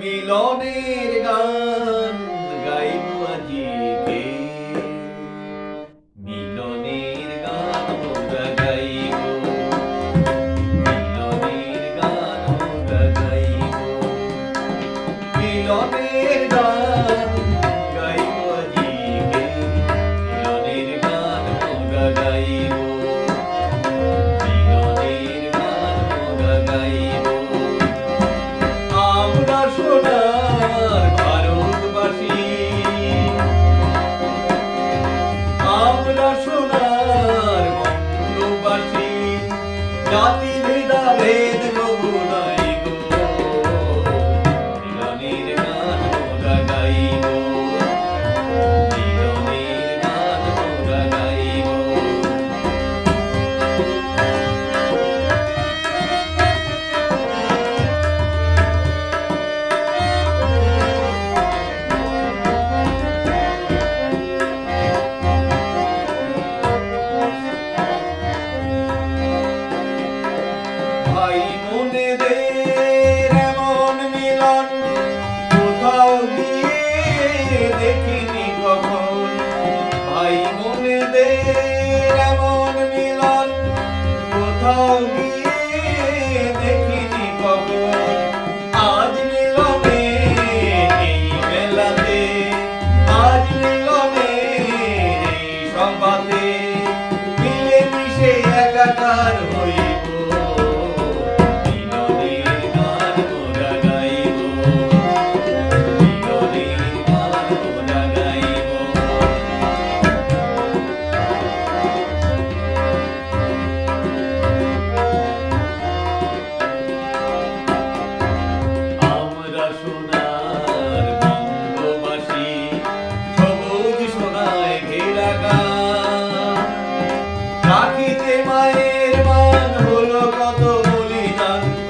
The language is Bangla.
মিলনের ভাই বোনেদের এমন মিলন কোথাও গিয়ে দেখিনি কখন? ভাই বোনেদের এমন মিলন কোথাও গিয়ে দেখিনি কখন? আজ মিলনে এই মেলাতে, আজ মিলনে এই সভাতে মিলে মিশে একাকার